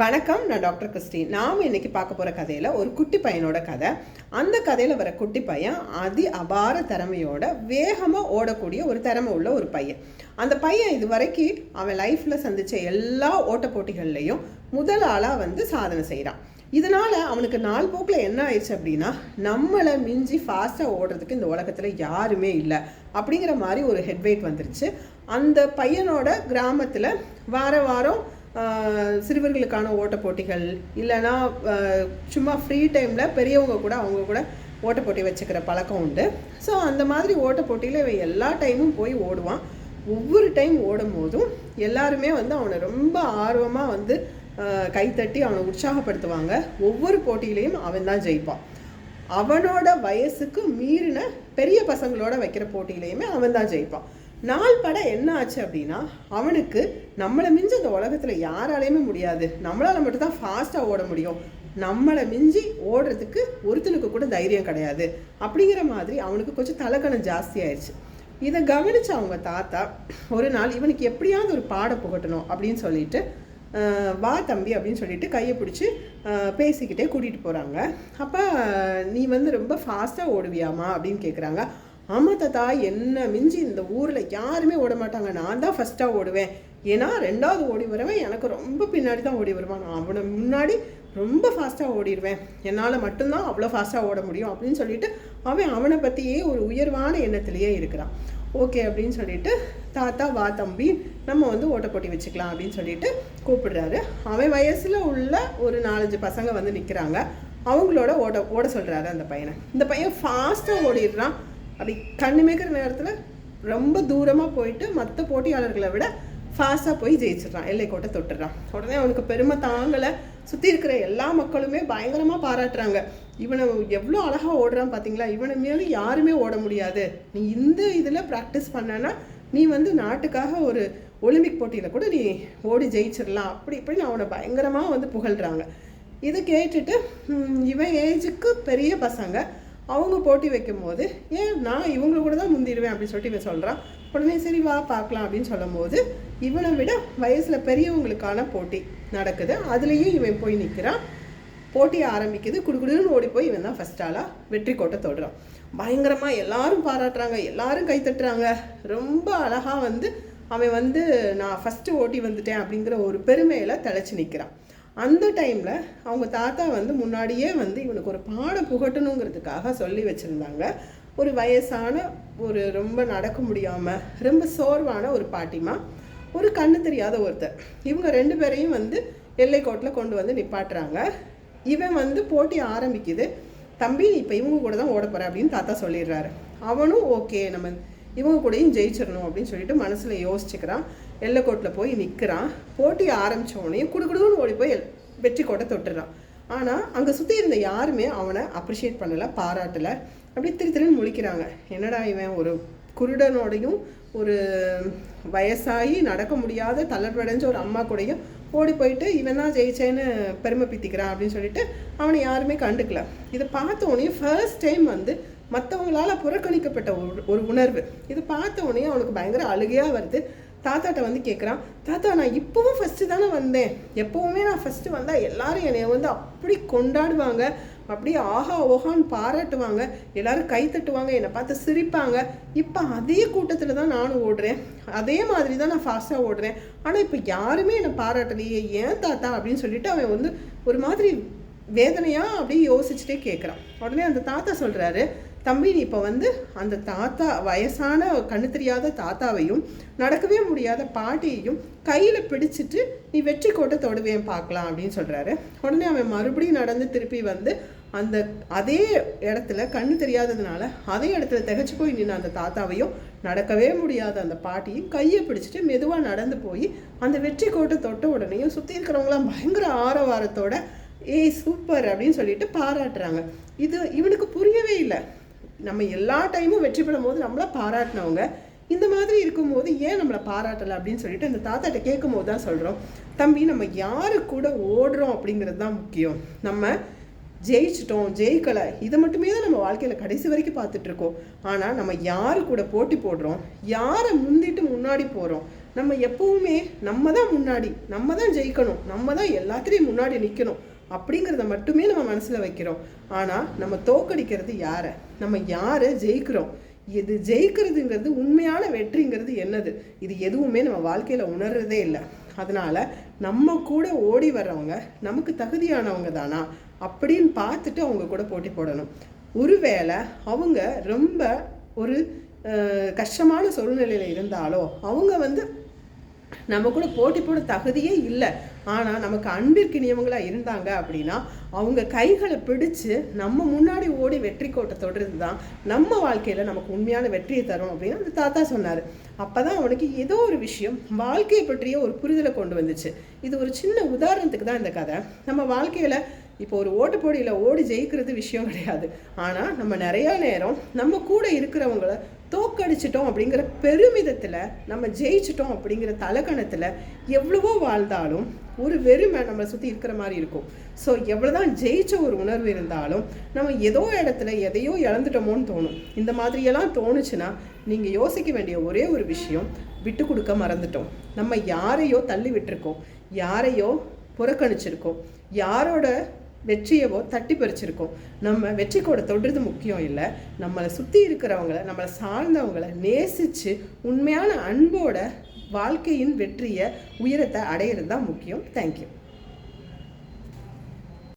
வணக்கம் நான் doctor Christian. நாம் இன்னைக்கு பார்க்க போகிற கதையில் ஒரு குட்டி பையனோட கதை. அந்த கதையில் வர குட்டி பையன் அதி அபார திறமையோட வேகமாக ஓடக்கூடிய ஒரு திறமை உள்ள ஒரு பையன். அந்த பையன் இது வரைக்கும் அவன் லைஃப்பில் சந்தித்த எல்லா ஓட்ட போட்டிகள்லையும் முதல் ஆளாக வந்து சாதனை செய்கிறான் இதனால் அவனுக்கு நாள் போக்கில் என்ன ஆயிடுச்சு அப்படின்னா நம்மளை மிஞ்சி ஃபாஸ்ட்டாக ஓடுறதுக்கு இந்த உலகத்தில் யாருமே இல்லை அப்படிங்கிற மாதிரி ஒரு ஹெட்வெயிட் வந்துருச்சு. அந்த பையனோட கிராமத்தில் வார வாரம் சிறுவர்களுக்கான ஓட்ட போட்டிகள் இல்லைன்னா சும்மா ஃப்ரீ டைமில் பெரியவங்க கூட அவங்க கூட ஓட்ட போட்டி வச்சுக்கிற பழக்கம் உண்டு. ஸோ அந்த மாதிரி ஓட்ட போட்டியில் இவன் எல்லா டைமும் போய் ஓடுவான். ஒவ்வொரு டைம் ஓடும் போதும் எல்லாருமே வந்து அவனை ரொம்ப ஆர்வமாக வந்து கைத்தட்டி அவனை உற்சாகப்படுத்துவாங்க. ஒவ்வொரு போட்டியிலையும் அவன் தான் ஜெயிப்பான். அவனோட வயசுக்கு மீறின பெரிய பசங்களோட வைக்கிற போட்டியிலையுமே அவன் தான் ஜெயிப்பான். நாள் பட என்ன ஆச்சு அப்படின்னா அவனுக்கு நம்மளை மிஞ்சி இந்த உலகத்தில் யாராலையுமே முடியாது. நம்மளால் மட்டும்தான் ஃபாஸ்ட்டாக ஓட முடியும். நம்மளை மிஞ்சி ஓடுறதுக்கு ஒருத்தனுக்கு கூட தைரியம் கிடையாது. அப்படிங்கிற மாதிரி அவனுக்கு கொஞ்சம் தலைக்கணம் ஜாஸ்தி ஆயிடுச்சு இதை கவனிச்ச அவங்க தாத்தா ஒரு நாள் இவனுக்கு எப்படியாவது ஒரு பாடம் புகட்டணும் அப்படின்னு சொல்லிட்டு வா தம்பி அப்படின்னு சொல்லிட்டு கையை பிடிச்சி பேசிக்கிட்டே கூட்டிகிட்டு போகிறாங்க அப்போ நீ வந்து ரொம்ப ஃபாஸ்ட்டாக ஓடுவியாமா அப்படின்னு கேட்குறாங்க ஆமாம் தாத்தா என்ன மிஞ்சி இந்த ஊரில் யாருமே ஓட மாட்டாங்க நான் தான் ஃபஸ்ட்டாக ஓடுவேன். ஏன்னா ரெண்டாவது ஓடி வரவன் எனக்கு ரொம்ப பின்னாடி தான் ஓடி வருவான். நான் அவனை முன்னாடி ரொம்ப ஃபாஸ்ட்டாக ஓடிடுவேன் என்னால் மட்டும்தான் அவ்வளோ ஃபாஸ்ட்டாக ஓட முடியும் அப்படின்னு சொல்லிட்டு அவன் அவனை பற்றியே ஒரு உயர்வான எண்ணத்திலேயே இருக்கிறான். ஓகே அப்படின்னு சொல்லிட்டு தாத்தா வா தம்பி நம்ம வந்து ஓட்ட போட்டி வச்சுக்கலாம் அப்படின்னு சொல்லிட்டு கூப்பிடுறாரு. அவன் வயசில் உள்ள ஒரு நாலஞ்சு பசங்க வந்து நிற்கிறாங்க அவங்களோட ஓட ஓட சொல்கிறாரு அந்த பையனை. இந்த பையன் ஃபாஸ்ட்டாக ஓடிடுறான். அப்படி கண்ணு நேரத்தில் ரொம்ப தூரமாக போயிட்டு மற்ற போட்டியாளர்களை விட ஃபாஸ்ட்டாக போய் ஜெயிச்சிடுறான். எல்லை கோட்டை தொட்டுறான் உடனே அவனுக்கு பெருமை தாங்கலை. சுற்றி இருக்கிற எல்லா மக்களுமே பயங்கரமாக பாராட்டுறாங்க. இவனை எவ்வளோ அழகாக ஓடுறான் பார்த்தீங்களா இவனை மேலே யாருமே ஓட முடியாது. நீ இந்த இதில் ப்ராக்டிஸ் பண்ணனா நீ வந்து நாட்டுக்காக ஒரு ஒலிம்பிக் போட்டியில் கூட நீ ஓடி ஜெயிச்சிடலாம். அப்படி இப்படின்னு அவனை பயங்கரமாக வந்து புகழ்கிறாங்க இதை கேட்டுட்டு இவன் ஏஜுக்கு பெரிய பசங்க. அவங்க போட்டி வைக்கும் போது ஏன் நான் இவங்கள கூட தான் முந்திடுவேன் அப்படின்னு சொல்லிட்டு இவன் சொல்கிறான் உடனே சரி வா பார்க்கலாம் அப்படின்னு சொல்லும்போது இவனை விட வயசில் பெரியவங்களுக்கான போட்டி நடக்குது. அதுலேயும் இவன் போய் நிற்கிறான் போட்டி ஆரம்பிக்குது. குடுகுடுன்னு ஓடி போய் இவன் தான் ஃபஸ்ட் ஆளாக வெற்றி கோட்டை தொடுறான். பயங்கரமாக எல்லாரும் பாராட்டுறாங்க. எல்லாரும் கை தட்டுறாங்க. ரொம்ப அழகாக வந்து அவன் வந்து நான் ஃபஸ்ட்டு ஓட்டி வந்துட்டேன் அப்படிங்கிற ஒரு பெருமையில் திளைச்சி நிற்கிறான் அந்த டைமில் அவங்க தாத்தா வந்து முன்னாடியே வந்து இவனுக்கு ஒரு பாடம் புகட்டணுங்கிறதுக்காக சொல்லி வச்சுருந்தாங்க. ஒரு வயசான ஒரு ரொம்ப நடக்க முடியாமல் ரொம்ப சோர்வான ஒரு பாட்டிமா ஒரு கண்ணு தெரியாத ஒருத்தர் இவங்க ரெண்டு பேரையும் வந்து எல்லைக்கோட்டில் கொண்டு வந்து நிப்பாட்டுறாங்க. இவன் வந்து போட்டி ஆரம்பிக்குது. தம்பி இப்போ இவங்க கூட தான் ஓட போகிற அப்படின்னு தாத்தா சொல்லிடுறாரு. அவனும் ஓகே நம்ம இவங்க கூடயும் ஜெயிச்சிடணும் அப்படின்னு சொல்லிட்டு மனசில் யோசிச்சுக்கிறான். எல்லைக்கோட்டில் போய் நிற்கிறான். போட்டி ஆரம்பித்தவனையும் குடுகுடுன்னு ஓடி போய் எல்- வெற்றி கோட்டை தொட்டுறான். ஆனால் அங்கே சுற்றி இருந்த யாருமே அவனை அப்ரிஷியேட் பண்ணலை பாராட்டலை. அப்படியே திரு திருன்னு முழிக்கிறாங்க. என்னடா இவன் ஒரு குருடனோடையும் ஒரு வயசாகி நடக்க முடியாத தளர்வடைஞ்ச ஒரு அம்மா கூடையும் ஓடி போயிட்டு இவன் தான் ஜெயிச்சேன்னு பெருமை பித்திக்கிறான் அப்படின்னு சொல்லிட்டு அவனை யாருமே கண்டுக்கல. இதை பார்த்த உடனே ஃபர்ஸ்ட் டைம் வந்து மற்றவங்களால் புறக்கணிக்கப்பட்ட ஒரு ஒரு உணர்வு. இது பார்த்த உடனே அவனுக்கு பயங்கர அழுகையாக வருது. தாத்தாட்ட வந்து கேட்குறான் தாத்தா நான் இப்போவும் ஃபஸ்ட்டு தானே வந்தேன். எப்போவுமே நான் ஃபஸ்ட்டு வந்தால் எல்லாரும் என்னை வந்து அப்படி கொண்டாடுவாங்க. அப்படியே ஆஹா ஓஹான்னு பாராட்டுவாங்க. எல்லாரும் கை தட்டுவாங்க என்னை பார்த்து சிரிப்பாங்க. இப்போ அதே கூட்டத்தில் தான் நானும் ஓடுறேன். அதே மாதிரி தான் நான் ஃபாஸ்ட்டாக ஓடுறேன். ஆனால் இப்போ யாருமே என்னை பாராட்டலையே ஏன் தாத்தா? அப்படின்னு சொல்லிட்டு அவன் வந்து ஒரு மாதிரி வேதனையாக அப்படியே யோசிச்சுட்டே கேட்குறான் உடனே அந்த தாத்தா சொல்கிறாரு தம்பி நீ இப்போ வந்து அந்த தாத்தா வயசான கண்ணு தெரியாத தாத்தாவையும் நடக்கவே முடியாத பாட்டியையும் கையில் பிடிச்சிட்டு நீ வெற்றி கோட்டை தொடுவேன் பார்க்கலாம் அப்படின்னு சொல்கிறாரு உடனே அவன் மறுபடியும் நடந்து திருப்பி வந்து அந்த அதே இடத்துல கண்ணு தெரியாததுனால அதே இடத்துல திகச்சு போய் நின்று அந்த தாத்தாவையும் நடக்கவே முடியாத அந்த பாட்டியும் கையை பிடிச்சிட்டு மெதுவாக நடந்து போய் அந்த வெற்றி கோட்டை தொட்ட உடனேயும் சுற்றி இருக்கிறவங்களாம் பயங்கர ஆரவாரத்தோட ஏய் சூப்பர் அப்படின்னு சொல்லிட்டு பாராட்டுறாங்க. இது இவனுக்கு புரியவே இல்லை. நம்ம எல்லா டைமும் வெற்றி பெறும் போது நம்மளை பாராட்டினவங்க. இந்த மாதிரி இருக்கும்போது ஏன் நம்மளை பாராட்டலை அப்படின்னு சொல்லிட்டு அந்த தாத்தாட்ட கேட்கும் போது தான் சொல்கிறோம் தம்பி நம்ம யாரு கூட ஓடுறோம் அப்படிங்கிறது தான் முக்கியம். நம்ம ஜெயிச்சிட்டோம் ஜெயிக்கலை. இதை மட்டுமே தான் நம்ம வாழ்க்கையில் கடைசி வரைக்கும் பார்த்துட்டு இருக்கோம். ஆனால் நம்ம யாரு கூட போட்டி போடுறோம்? யாரை முந்திட்டு முன்னாடி போகிறோம் நம்ம எப்பவுமே நம்ம தான் முன்னாடி. நம்ம தான் ஜெயிக்கணும். நம்ம தான் எல்லாத்துலேயும் முன்னாடி நிற்கணும் அப்படிங்கிறத மட்டுமே நம்ம மனசில் வைக்கிறோம். ஆனால் நம்ம தோக்கடிக்கிறது யாரை? நம்ம யாரை ஜெயிக்கிறோம்? இது ஜெயிக்கிறதுங்கிறது உண்மையான வெற்றிங்கிறது என்னது? இது எதுவுமே நம்ம வாழ்க்கையில் உணர்றதே இல்லை. அதனால் நம்ம கூட ஓடி வர்றவங்க நமக்கு தகுதியானவங்க தானா? அப்படின்னு பார்த்துட்டு அவங்க கூட போட்டி போடணும். ஒருவேளை அவங்க ரொம்ப ஒரு கஷ்டமான சூழ்நிலையில் இருந்தாலோ அவங்க வந்து நம்ம கூட போட்டி போட தகுதியே இல்லை. ஆனால் நமக்கு அன்பிற்கினியவங்களாக இருந்தாங்க அப்படின்னா அவங்க கைகளை பிடிச்சு நம்ம முன்னாடி ஓடி வெற்றி கோட்டை தொடர்ந்து தான் நம்ம வாழ்க்கையில் நமக்கு உண்மையான வெற்றியை தரும் அப்படின்னு அந்த தாத்தா சொன்னார். அப்போ தான் அவனுக்கு ஏதோ ஒரு விஷயம் வாழ்க்கையை பற்றிய ஒரு புரிதலை கொண்டு வந்துச்சு. இது ஒரு சின்ன உதாரணத்துக்கு தான் இந்த கதை. நம்ம வாழ்க்கையில் இப்போ ஒரு ஓட்டு போடியில் ஓடி ஜெயிக்கிறது விஷயம் கிடையாது. ஆனால் நம்ம நிறையா நேரம் நம்ம கூட இருக்கிறவங்கள தோக்கடிச்சிட்டோம் அப்படிங்கிற பெருமிதத்தில் நம்ம ஜெயிச்சிட்டோம் அப்படிங்கிற தலகணத்தில் எவ்வளவோ வாழ்ந்தாலும் ஒரு வெறுமை நம்மளை சுற்றி இருக்கிற மாதிரி இருக்கும். ஸோ எவ்வளோதான் ஜெயிச்ச ஒரு உணர்வு இருந்தாலும் நம்ம ஏதோ இடத்துல எதையோ இழந்துட்டோமோன்னு தோணும். இந்த மாதிரியெல்லாம் தோணுச்சுன்னா நீங்கள் யோசிக்க வேண்டிய ஒரே ஒரு விஷயம் விட்டு கொடுக்க மறந்துட்டோம். நம்ம யாரையோ தள்ளி விட்டுருக்கோம். யாரையோ புறக்கணிச்சிருக்கோம். யாரோட வெற்றியவோ தட்டி பறிச்சிருக்கோம். நம்ம வெற்றி கூட தொடுறது முக்கியம் இல்லை. நம்மளை சுற்றி இருக்கிறவங்கள நம்மளை சார்ந்தவங்கள நேசித்து உண்மையான அன்போட வாழ்க்கையின் வெற்றியை உயரத்தை அடையிறது தான் முக்கியம். தேங்க்யூ